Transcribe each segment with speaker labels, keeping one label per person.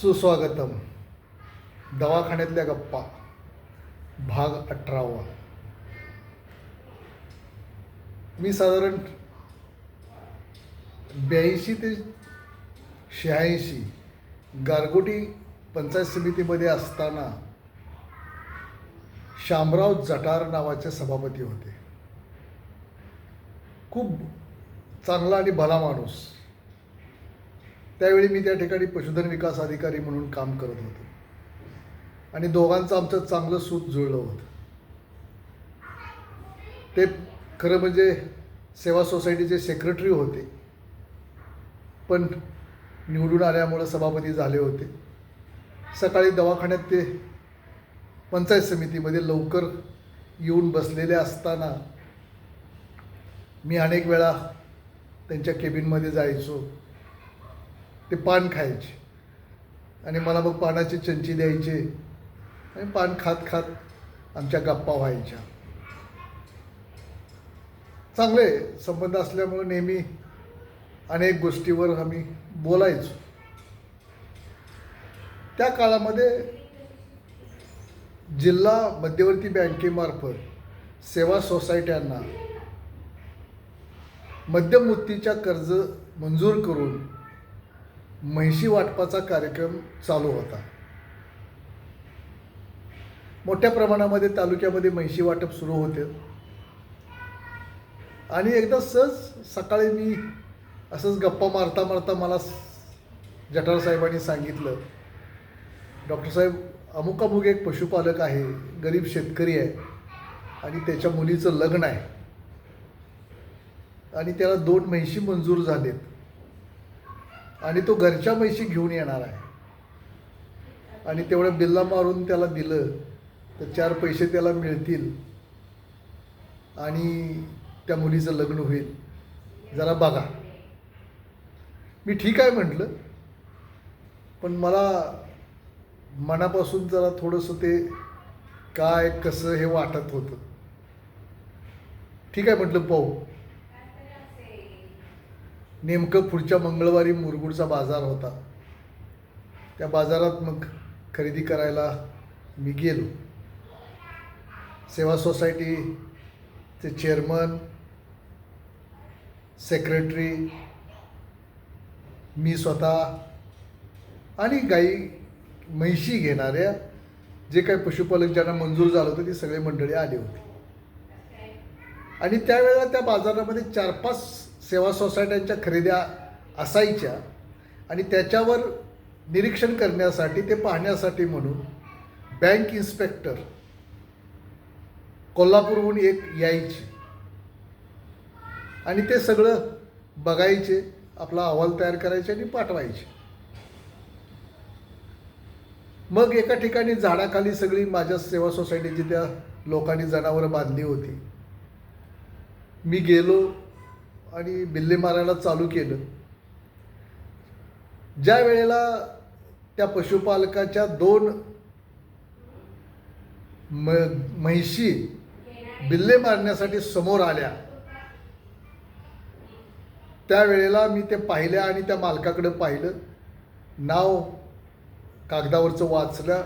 Speaker 1: सुस्वागतम. दवाखान्यातल्या गप्पा. भाग अठरावा. मी साधारण ब्याऐंशी ते शहाऐंशी गारगोटी पंचायत समितीमध्ये असताना शामराव जटार नावाचे सभापती होते. खूप चांगला आणि भला माणूस. त्यावेळी मी त्या ठिकाणी पशुधन विकास अधिकारी म्हणून काम करत होतो. आणि दोघांचं आमचं चांगलं सूत जुळलं होतं. ते खरं म्हणजे सेवा सोसायटीचे सेक्रेटरी होते. पण निवडून आल्यामुळं सभापती झाले होते. सकाळी दवाखान्यात ते पंचायत समितीमध्ये लवकर येऊन बसलेले असताना मी अनेक वेळा त्यांच्या केबिनमध्ये जायचो. ते पान खायचे. आणि मला मग पानाची चंची द्यायचे. आणि पान खात खात आमच्या गप्पा व्हायच्या. चांगले संबंध असल्यामुळे नेहमी अनेक गोष्टीवर आम्ही बोलायचो. त्या काळामध्ये जिल्हा मध्यवर्ती बँकेमार्फत सेवा सोसायट्यांना मध्यमुक्तीच्या कर्ज मंजूर करून म्हैशी वाटपाचा कार्यक्रम चालू होता. मोठ्या प्रमाणामध्ये तालुक्यामध्ये म्हैशी वाटप सुरू होते. आणि एकदा सहज सकाळी मी असंच गप्पा मारता मारता मला जठार साहेबांनी सांगितलं डॉक्टर साहेब अमुक अमुक एक पशुपालक आहे गरीब शेतकरी आहे आणि त्याच्या मुलीचं लग्न आहे. आणि त्याला दोन म्हैशी मंजूर झालेत. आणि तो घरच्या म्हैशी घेऊन येणार आहे. आणि तेवढं बिल्ला मारून त्याला दिलं तर चार पैसे त्याला मिळतील. आणि त्या मुलीचं लग्न होईल. जरा बघा. मी ठीक आहे म्हटलं. पण मला मनापासून जरा थोडंसं ते काय कसं हे वाटत होतं. ठीक आहे म्हटलं पाहू. नेमकं पुढच्या मंगळवारी मुरगुडचा बाजार होता. त्या बाजारात मग खरेदी करायला मी गेलो. सेवा सोसायटीचे चेअरमन सेक्रेटरी मी स्वतः आणि गाई म्हैशी घेणाऱ्या जे काही पशुपालक ज्यांना मंजूर झालं होतं ती सगळी मंडळी आली होती. आणि त्यावेळेला त्या बाजारामध्ये चार पाच सेवा सोसायट्यांच्या खरेद्या असायच्या आणि त्याच्यावर निरीक्षण करण्यासाठी ते पाहण्यासाठी म्हणून बँक इन्स्पेक्टर कोल्हापूरहून एक यायचे. आणि ते सगळं बघायचे आपला अहवाल तयार करायचे आणि पाठवायचे. मग एका ठिकाणी झाडाखाली सगळी माझ्या सेवा सोसायटीची त्या लोकांनी जनावरं बांधली होती. मी गेलो आणि बिल्ले मारायला चालू केलं. ज्या वेळेला त्या पशुपालकाच्या दोन म म्हैशी बिल्ले मारण्यासाठी समोर आल्या त्यावेळेला मी ते पाहिल्या आणि त्या मालकाकडं पाहिलं. नाव कागदावरचं वाचलं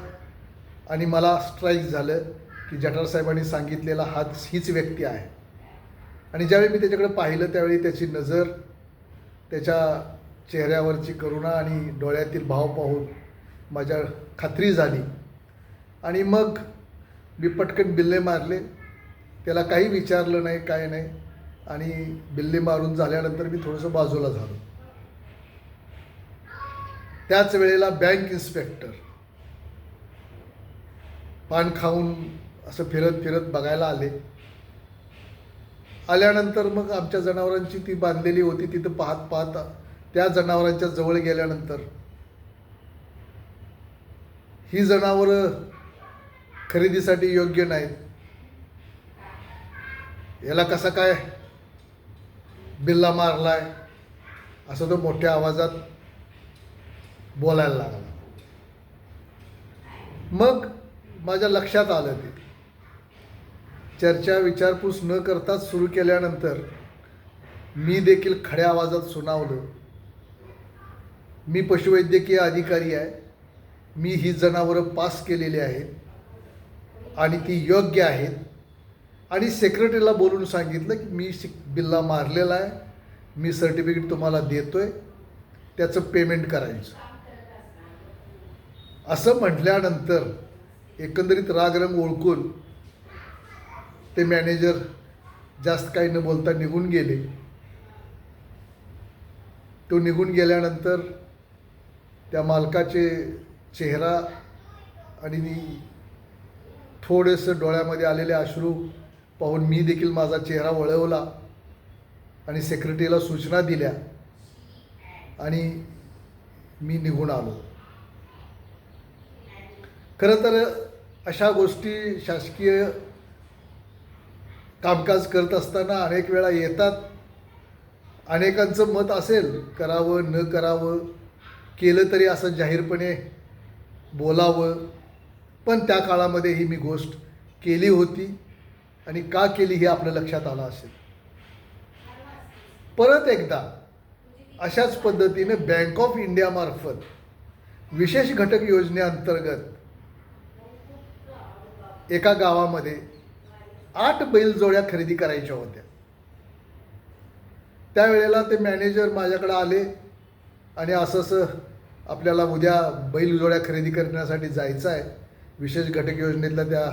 Speaker 1: आणि मला स्ट्राईक झालं की जठार साहेबांनी सांगितलेला हाच हीच व्यक्ती आहे. आणि ज्यावेळी मी त्याच्याकडे पाहिलं त्यावेळी त्याची नजर त्याच्या चेहऱ्यावरची करुणा आणि डोळ्यातील भाव पाहून माझ्या खात्री झाली. आणि मग मी पटकन बिल्ले मारले. त्याला काही विचारलं नाही काय नाही. आणि बिल्ले मारून झाल्यानंतर मी थोडंसं बाजूला झालो. त्याच वेळेला बँक इन्स्पेक्टर पान खाऊन असं फिरत फिरत बघायला आले. आल्यानंतर मग आमच्या जनावरांची ती बांधलेली होती तिथं पाहत पाहत त्या जनावरांच्या जवळ गेल्यानंतर ही जनावरं खरेदीसाठी योग्य नाहीत. याला कसा काय बिल्ला मारलाय असं तो मोठ्या आवाजात बोलायला लागला. मग माझ्या लक्षात आलं ते चर्चा विचारपूस न करताच सुरू केल्यानंतर मी देखील खड्या आवाजात सुनावलं. मी पशुवैद्यकीय अधिकारी आहे. मी ही जनावरं पास केलेली आहेत. आणि ती योग्य आहेत. आणि सेक्रेटरीला बोलून सांगितलं की मी शिक बिल्ला मारलेला आहे. मी सर्टिफिकेट तुम्हाला देतो आहे त्याचं पेमेंट करायचं. असं म्हटल्यानंतर एकंदरीत रागरंग ओळखून ते मॅनेजर जास्त काही न बोलता निघून गेले. तो निघून गेल्यानंतर त्या मालकाचे चेहरा आणि थोडेसं डोळ्यामध्ये आलेले अश्रू पाहून मी देखील माझा चेहरा वळवला आणि सेक्रेटरीला सूचना दिल्या आणि मी निघून आलो. खरं तर अशा गोष्टी शासकीय कामकाज करत असताना अनेक वेळा येतात. अनेकांचं मत असेल करावं न करावं केलं तरी असं जाहीरपणे बोलावं. पण त्या काळामध्ये ही मी गोष्ट केली होती आणि का केली हे आपल्या लक्षात आलं असेल. परत एकदा अशाच पद्धतीने बँक ऑफ इंडियामार्फत विशेष घटक योजनेअंतर्गत एका गावामध्ये आठ बैलजोड्या खरेदी करायच्या होत्या. त्यावेळेला ते मॅनेजर माझ्याकडे आले आणि असं असं आपल्याला उद्या बैलजोड्या खरेदी करण्यासाठी जायचं आहे. विशेष घटक योजनेतल्या त्या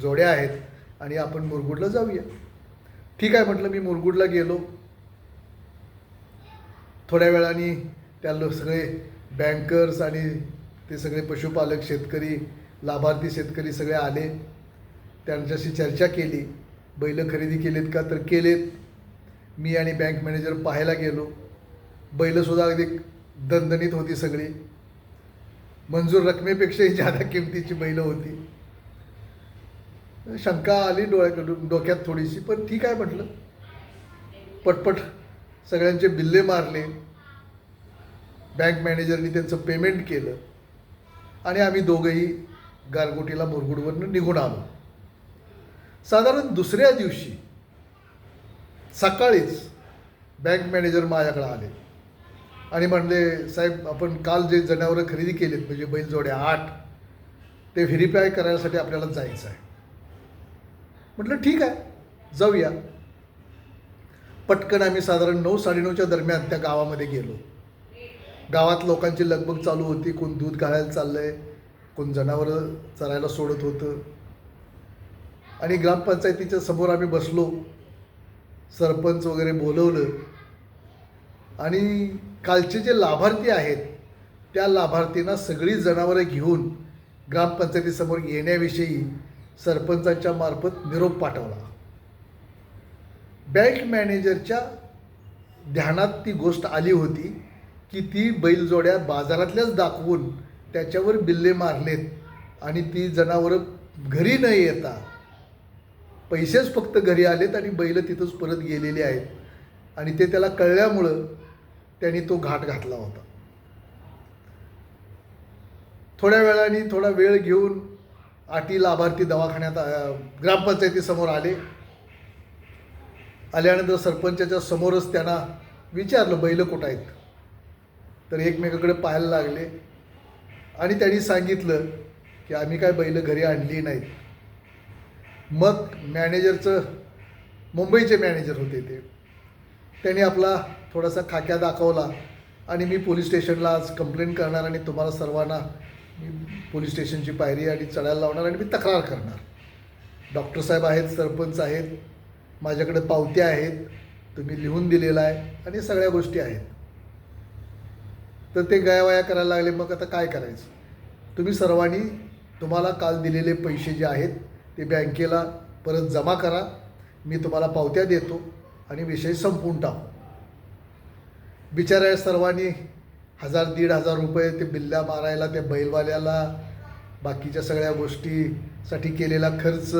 Speaker 1: जोड्या आहेत आणि आपण मुरगुडला जाऊया. ठीक आहे म्हटलं मी मुरगुडला गेलो. थोड्या वेळाने त्या सगळे बँकर्स आणि ते सगळे पशुपालक शेतकरी लाभार्थी शेतकरी सगळे आले. त्यांच्याशी चर्चा केली. बैल खरेदी केलेत का तर केलेत. मी आणि बँक मॅनेजर पाहायला गेलो. बैलसुद्धा अगदी दणदणीत होती सगळी. मंजूर रकमेपेक्षाही जादा किमतीची बैलं होती. शंका आली डोळ्याकडून डोक्यात थोडीशी पण ठीक आहे म्हटलं. पटपट सगळ्यांचे बिल्ले मारले. बँक मॅनेजरनी त्यांचं पेमेंट केलं. आणि आम्ही दोघंही गारगोटीला मुरगुडवरनं निघून आलो. साधारण दुसऱ्या दिवशी सकाळीच बँक मॅनेजर माझ्याकडे आले. आणि म्हणले साहेब आपण काल जे जनावरं खरेदी केलीत म्हणजे बैलजोड्या आठ ते व्हेरीफाय करायसाठी आपल्याला जायचं आहे. म्हटलं ठीक आहे जाऊया. पटकन आम्ही साधारण नऊ साडेनऊच्या दरम्यान त्या गावामध्ये गेलो. गावात लोकांची लगबग चालू होती कोण दूध घालायला चाललं आहे कोण जनावरं चरायला सोडत होतं. आणि ग्रामपंचायतीच्या समोर आम्ही बसलो. सरपंच वगैरे बोलवलं. आणि कालचे जे लाभार्थी आहेत त्या लाभार्थींना सगळी जनावरं घेऊन ग्रामपंचायतीसमोर येण्याविषयी सरपंचांच्या मार्फत निरोप पाठवला. बँक मॅनेजरच्या ध्यानात ती गोष्ट आली होती की ती बैलजोड्या बाजारातल्याच दाखवून त्याच्यावर बिल्ले मारलेत आणि ती जनावरं घरी न येता पैसेच फक्त घरी आलेत आणि बैल तिथंच परत गेलेली आहेत. आणि ते त्याला कळल्यामुळं त्यांनी तो घाट घातला होता. थोड्या वेळाने थोडा वेळ घेऊन आटी लाभार्थी दवाखान्यात ग्रामपंचायतीसमोर आले. आल्यानंतर सरपंचाच्या समोरच त्यांना विचारलं बैल कुठं आहेत? तर एकमेकाकडे पाहायला लागले. आणि त्यांनी सांगितलं की आम्ही काय बैल घरी आणली नाहीत. मग मॅनेजरचं मुंबईचे मॅनेजर होते ते. त्यांनी आपला थोडासा खाक्या दाखवला आणि मी पोलीस स्टेशनला आज कंप्लेंट करणार आणि तुम्हाला सर्वांना मी पोलीस स्टेशनची पायरी आणि चढायला लावणार आणि मी तक्रार करणार. डॉक्टर साहेब आहेत सरपंच आहेत माझ्याकडे पावत्या आहेत तुम्ही लिहून दिलेला आहे आणि सगळ्या गोष्टी आहेत. तर ते गयावया करायला लागले मग आता काय करायचं? तुम्ही सर्वांनी तुम्हाला काल दिलेले पैसे जे आहेत ते बँकेला परत जमा करा. मी तुम्हाला पावत्या देतो आणि विषय संपवून टाकू. बिचाऱ्या सर्वांनी हजार दीड हजार रुपये ते बिल्ल्या मारायला त्या बैलवाल्याला बाकीच्या सगळ्या गोष्टीसाठी केलेला खर्च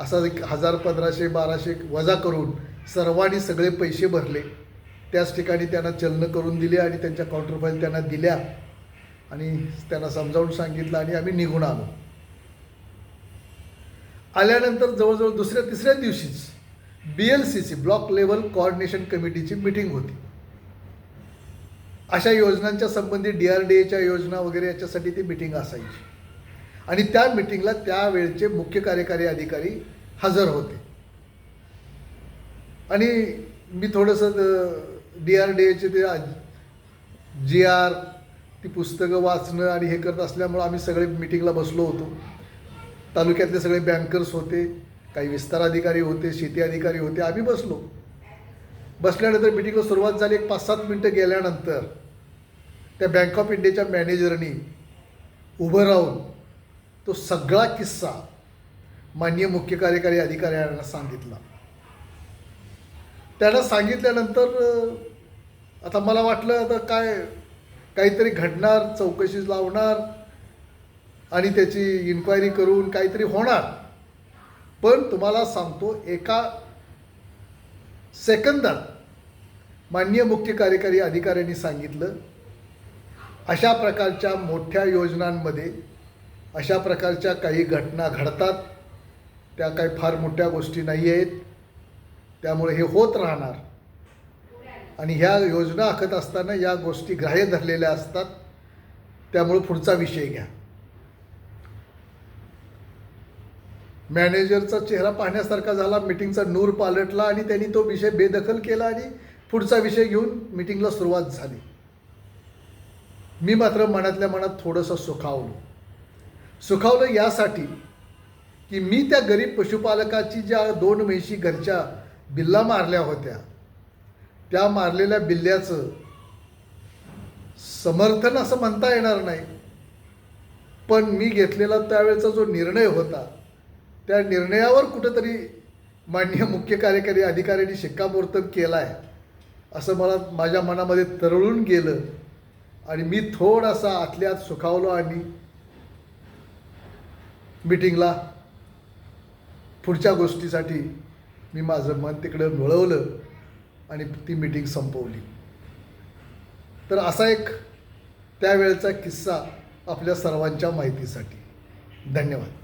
Speaker 1: असा एक हजार पंधराशे बाराशे वजा करून सर्वांनी सगळे पैसे भरले. त्याच ठिकाणी त्यांना चलनं करून दिले आणि त्यांच्या काउंटर त्यांना दिल्या. आणि त्यांना समजावून सांगितलं आणि आम्ही निघून आलो. आल्यानंतर जवळजवळ दुसऱ्या तिसऱ्या दिवशीच B L C C block level coordination कमिटीची मिटिंग होती. अशा योजनांच्या संबंधी डी आर डी एच्या योजना वगैरे याच्यासाठी ती मिटिंग असायची. आणि त्या मिटिंगला त्यावेळचे मुख्य कार्यकारी अधिकारी हजर होते. आणि मी थोडंसं डी आर डी एचे ते जी आर ती पुस्तकं वाचणं आणि हे करत असल्यामुळं आम्ही सगळे मिटिंगला बसलो होतो. तालुक्यातले सगळे बँकर्स होते काही विस्तार अधिकारी होते शेती अधिकारी होते आम्ही बसलो. बसल्यानंतर मिटिंगला सुरुवात झाली एक पाच सात मिनटं गेल्यानंतर त्या बँक ऑफ इंडियाच्या मॅनेजरनी उभं राहून तो सगळा किस्सा माननीय मुख्य कार्यकारी अधिकाऱ्यांना सांगितला. त्यांना सांगितल्यानंतर आता मला वाटलं आता काय काहीतरी घडणार चौकशी लावणार आणि त्याची इन्क्वायरी करून काहीतरी होणार. पण तुम्हाला सांगतो एका सेकंदात माननीय मुख्य कार्यकारी अधिकाऱ्यांनी सांगितलं अशा प्रकारच्या मोठ्या योजनांमध्ये अशा प्रकारच्या काही घटना घडतात त्या काही फार मोठ्या गोष्टी नाही आहेत त्यामुळे हे होत राहणार. आणि ह्या योजना आखत असताना या गोष्टी ग्राह्य धरलेल्या असतात त्यामुळे पुढचा विषय घ्या. मॅनेजरचा चेहरा पाहण्यासारखा झाला मिटिंगचा नूर पालटला आणि त्यांनी तो विषय बेदखल केला आणि पुढचा विषय घेऊन मिटिंगला सुरुवात झाली. मी मात्र मनातल्या मनात थोडंसं सुखावलो. सुखावलं यासाठी की मी त्या गरीब पशुपालकाची ज्या दोन म्हैशी घरच्या बिल्ला मारल्या होत्या त्या मारलेल्या बिल्ल्याचं समर्थन असं म्हणता येणार नाही. पण मी घेतलेला त्यावेळेचा जो निर्णय होता त्या निर्णयावर कुठंतरी माननीय मुख्य कार्यकारी अधिकाऱ्यांनी शिक्कामोर्तब केला आहे असं मला माझ्या मनामध्ये तरळून गेलं. आणि मी थोडासा आतल्यात सुखावलो आणि मिटिंगला पुढच्या गोष्टीसाठी मी माझं मन तिकडं मिळवलं आणि ती मिटिंग संपवली. तर असा एक त्यावेळचा किस्सा आपल्या सर्वांच्या माहितीसाठी. धन्यवाद.